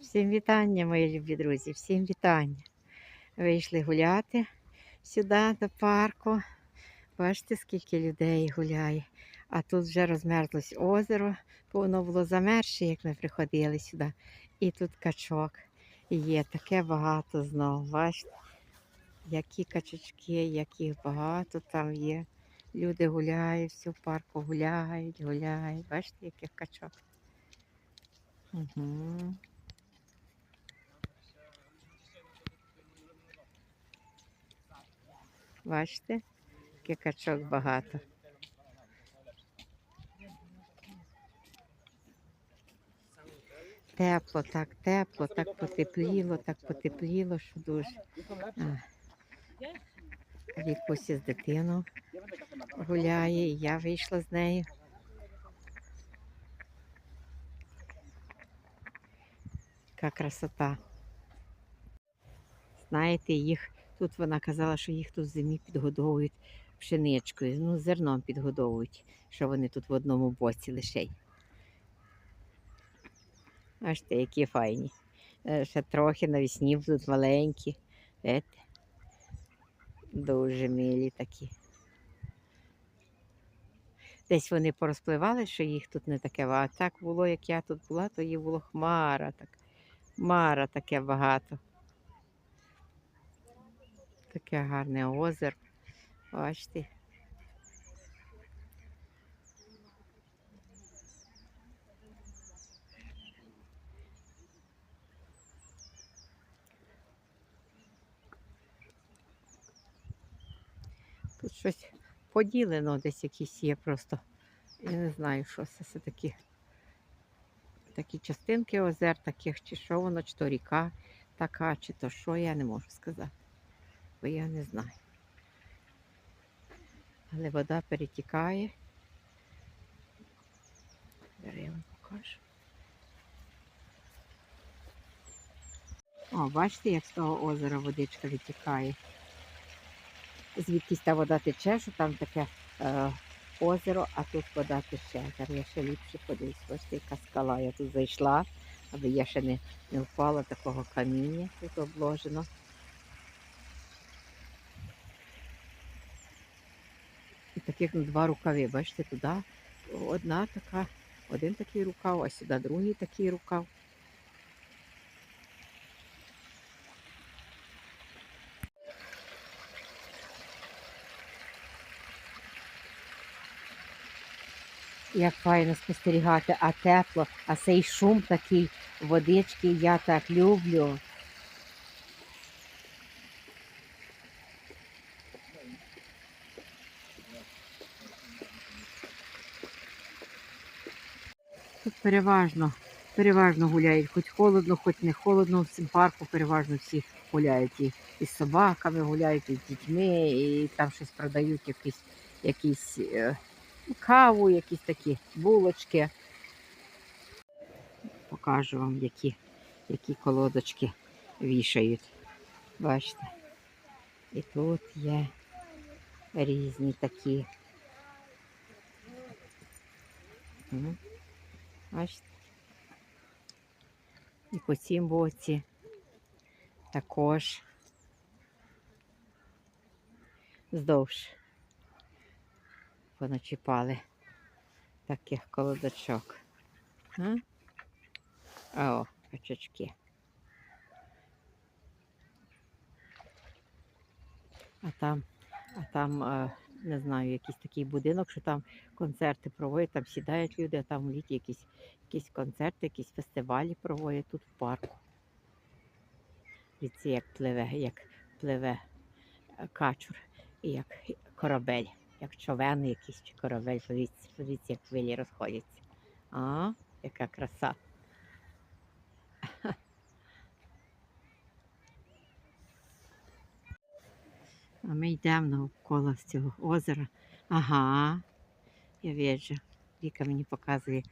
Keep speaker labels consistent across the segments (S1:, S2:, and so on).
S1: Всім вітання, мої любі друзі, всім вітання. Вийшли гуляти сюди до парку. Бачите, скільки людей гуляє. А тут вже розмерзлось озеро, бо воно було замерзше, як ми приходили сюди. І тут качок. Є таке багато знову. Бачите, які качечки, яких багато там є. Люди гуляють, в парку гуляють, гуляють. Бачите, яких качок. Угу. Бачите, яких качок багато. Тепло, так тепло, так потепліло, так потепліло, що дуже. Вікусі з дитиною гуляє, і я вийшла з нею. Яка красота. Знаєте, їх тут вона казала, що їх тут в зимі підгодовують пшеничкою, ну, зерном підгодовують, що вони тут в одному боці лише. Бачите, які файні. Е, Ще трохи навесні будуть маленькі. Видите? Дуже милі такі. Десь вони порозпливали, що їх тут не таке. А так було, як я тут була, то їх було хмара. Так. Хмара таке багато. Таке гарне озеро. Бачите. Тут щось поділено, десь якісь є просто. Я не знаю, що це все такі. Такі частинки озер таких, чи що воно, чи то ріка така, чи то що, я не можу сказати. Бо я не знаю. Але вода перетікає. Вам покажу. О, бачите, як з того озера водичка витікає. Звідкись та вода тече, що там таке е, озеро, а тут вода тече. Зараз я ще ліпше подивлюсь, бачите, яка скала. Я тут зайшла, аби я ще не, не впала такого каміння, тут обложено. І таких ну, два рукави, бачите, туди одна така, один такий рукав, а сюди другий такий рукав. Як файно спостерігати, а тепло, а цей шум такий водички я так люблю. Тут переважно, переважно гуляють, хоч холодно, хоч не холодно, в цьому парку переважно всі гуляють. І, і з собаками гуляють, і з дітьми, і там щось продають, якісь, якісь е, каву, якісь такі булочки. Покажу вам, які, які колодочки вішають. Бачите? І тут є різні такі. Бачите? І по цім боці також вздовж поначіпали таких колодочок. А? О, качачки. А там, а там, е, не знаю, якийсь такий будинок, що там концерти проводять, там сідають люди, а там в літі якісь, якісь концерти, якісь фестивалі проводять тут в парку. Дивіться, як пливе, як пливе е, качур і як корабель, як човен якийсь чи корабель. Подивіться, подивіться, як хвилі розходяться. А, яка краса. А ми йдемо навколо цього озера. Ага, я бачу. Віка мені показує,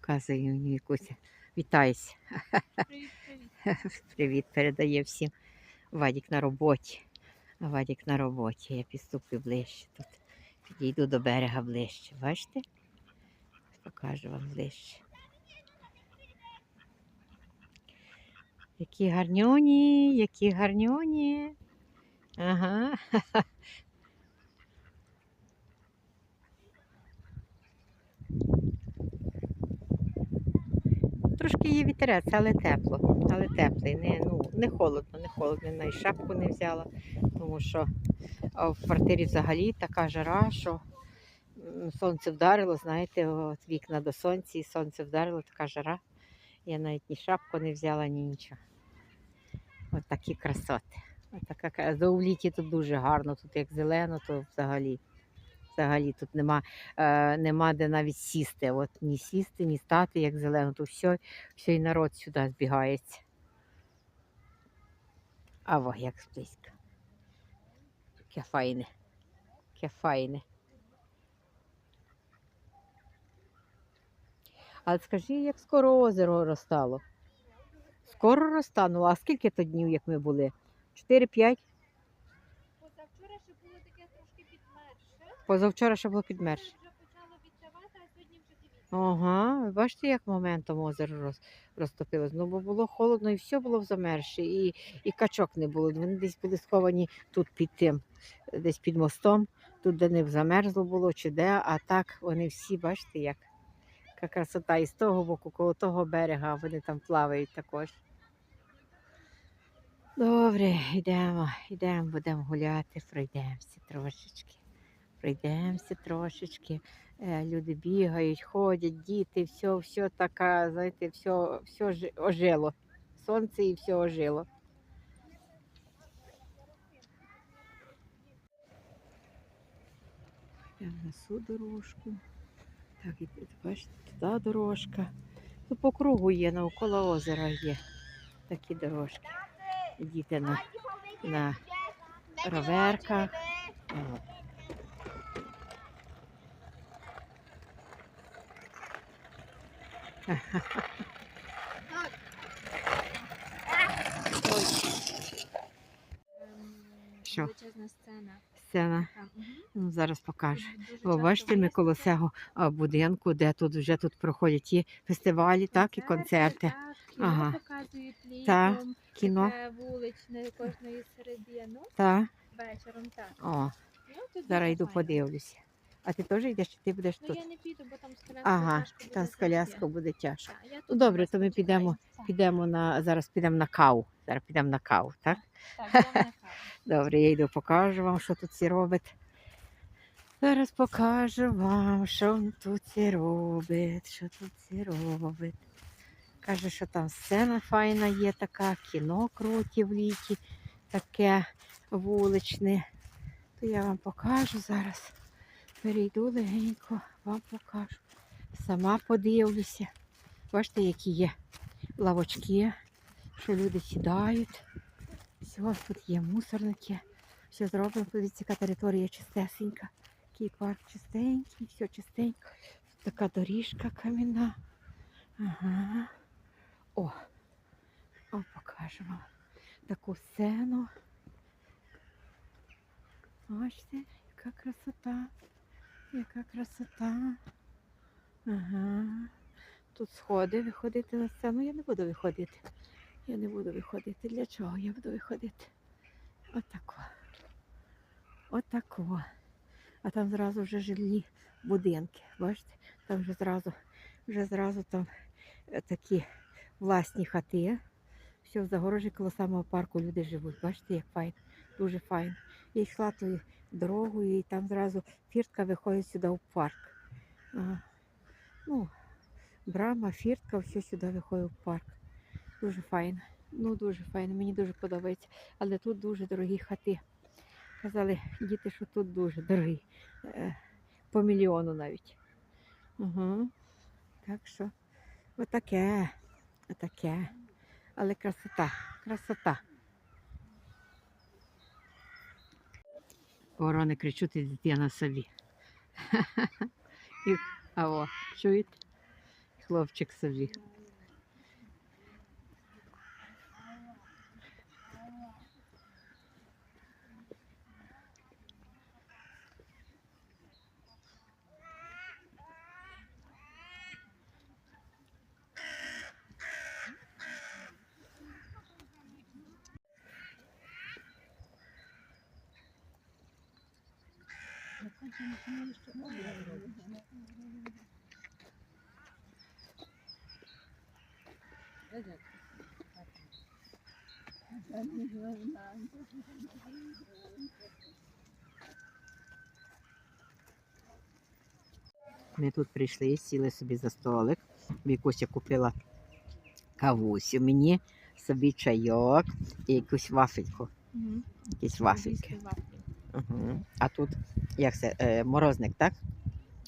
S1: показує мені якусь. Вітайся.
S2: Привіт, привіт.
S1: Привіт, передає всім. Вадік на роботі. Вадік на роботі. Я підступлю ближче тут. Підійду до берега ближче. Бачите? Покажу вам ближче. Які гарнюні, які гарнюні. Ага. Трошки є вітерець, але тепло. Але теплий. Не, ну, не холодно, не холодно. Навіть шапку не взяла, тому що а в квартирі взагалі така жара, що сонце вдарило, знаєте, от вікна до сонця, і сонце вдарило, така жара. Я навіть ні шапку не взяла, ні нічого. От такі красоти. От така, кра- за тут дуже гарно, тут як зелено, то взагалі. Взагалі тут нема, е, нема де навіть сісти. От ні сісти, ні стати, як зелено. Тут все, все і народ сюди збігається. А во, як близько. Яке файне. Яке файне. Але скажи, як скоро озеро розтало? Скоро розтануло. А скільки то днів, як ми були? 4-5?
S2: Позавчора ще було таке трошки підмерше.
S1: Позавчора ще було підмерше.
S2: Вже почало відтривати, а сьогодні вже дивіться.
S1: Ага, ви бачите, як моментом озеро роз, розтопилось. Ну, бо було холодно і все було в замерзше, і, і качок не було. Вони десь були сховані тут під тим, десь під мостом, тут де не замерзло було чи де, а так вони всі, бачите, як яка красота. І з того боку, коло того берега, вони там плавають також. Добре, йдемо, йдемо, будемо гуляти, пройдемося трошечки. Пройдемося трошечки. Е, Люди бігають, ходять, діти, все, все така, знаєте, все, все ожило. Сонце і все ожило. На цю дорожку. Так, і бачите, туди дорожка. Тут по кругу є, навколо озера є такі дорожки. Діти на, на роверках. Що?
S2: Величезна сцена.
S1: Сцена. Ну, зараз покажу. О, бачите, ми коло цього а, будинку, де тут вже тут проходять і фестивалі, так, і концерти. Ага.
S2: показують літом.
S1: Кіно.
S2: таке вуличне кожної середи. Ну,
S1: Так.
S2: вечором так.
S1: О,
S2: Ну, тут
S1: зараз
S2: дуже
S1: йду
S2: файно.
S1: подивлюся. А ти теж йдеш, чи ти будеш
S2: Ну,
S1: тут?
S2: я не піду, бо там з коляскою
S1: Ага,
S2: тяжко буде
S1: там з коляскою буде тяжко.
S2: Так, я
S1: Ну добре, то ми підемо,
S2: Так,
S1: підемо на зараз підемо на каву. Зараз підемо на каву, так?
S2: Так, на каву.
S1: Добре, я йду покажу вам, що тут всі робить. Зараз покажу вам, що тут всі робить, що тут всі робить. Каже, що там сцена файна є така, кіно круті в літі, таке вуличне. То я вам покажу зараз. Перейду легенько, вам покажу. Сама подивлюся. Бачите, які є лавочки, що люди сідають. Все, тут є мусорники. Все зроблено. Подивіться, яка територія чистесенька. Такий парк чистенький, все чистенько. Тут така доріжка кам'яна. Ага. О, о, покажу вам таку сцену. Бачите, яка красота. Яка красота. Ага. Тут сходи виходити на сцену. Я не буду виходити. Я не буду виходити. Для чого я буду виходити? Отако. Отако. А там зразу вже жилі будинки. Бачите? Там вже зразу, вже зразу там е, такі власні хати. Все в загорожі коло самого парку люди живуть. Бачите, як файно, дуже файно. Я йшла тою дорогою, і там зразу фіртка виходить сюди в парк. Ага. Ну, брама, фіртка, все сюди виходить в парк. Дуже файно. Ну, дуже файно, мені дуже подобається. Але тут дуже дорогі хати. Казали діти, що тут дуже дорогі. Е, По мільйону навіть. Угу. Так що отаке, отаке. Але красота, красота. Ворони кричуть, і дитина собі. А о, чуєте? Хлопчик собі. Ми тут прийшли, сіли собі за столик. Вікуся купила кавусю мені, собі чайок і якусь вафельку. Якісь вафельки. Угу. А тут як це? Е, морозник, так?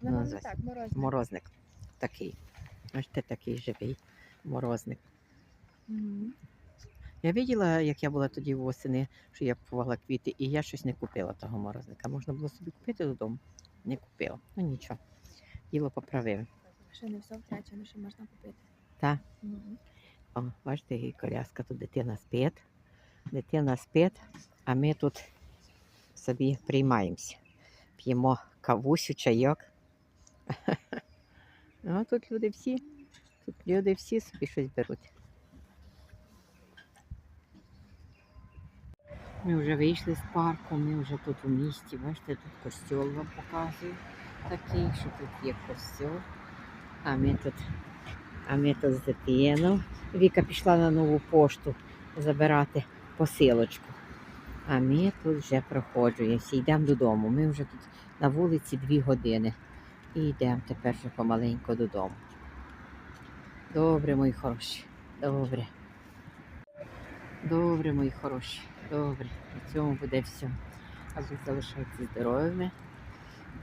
S2: Ну, так, морозиво.
S1: Морозник такий. Бачите, такий живий морозник. Я бачила, як я була тоді восени, що я купувала квіти, і я щось не купила того морозника. Можна було собі купити додому. Не купила. Ну нічого. Діло поправили.
S2: Ще не все втрачено, що можна купити.
S1: Так.
S2: Мгм.
S1: О, бачите, і коляска тут дитина спить. Дитина спить, а ми тут собі приймаємося. П'ємо кавусю, чайок. Ну, тут люди всі, тут люди всі собі щось беруть. Ми вже вийшли з парку, ми вже тут у місті. Бачите, тут костьол вам показую такий, що тут є костьол. А ми тут, а ми тут з дитиною. Віка пішла на нову пошту забирати посилочку. А ми тут вже проходжуємося, йдемо додому. Ми вже тут на вулиці дві години. І йдемо тепер вже помаленьку додому. Добре, мої хороші. Добре. Добре, мої хороші. Добре. На цьому буде все. А ви залишайтеся здоровими,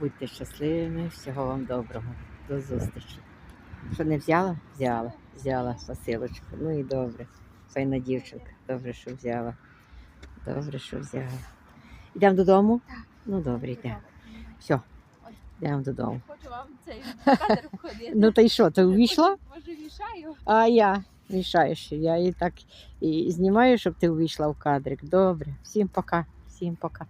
S1: будьте щасливими, всього вам доброго. До зустрічі. Що не взяла? Взяла. Взяла посилочку. Ну і добре. Файна дівчинка. Добре, що взяла. Добре, що взяла. Йдемо додому?
S2: Так.
S1: Ну добре, йдемо. Все. Йдемо додому.
S2: Хочу вам цей кадр входити.
S1: Ну та й що, ти увійшла?
S2: Може, вішаю?
S1: А я мішаєш. Я і так і знімаю, щоб ти увійшла в кадрик. Добре. Всім пока. Всім пока.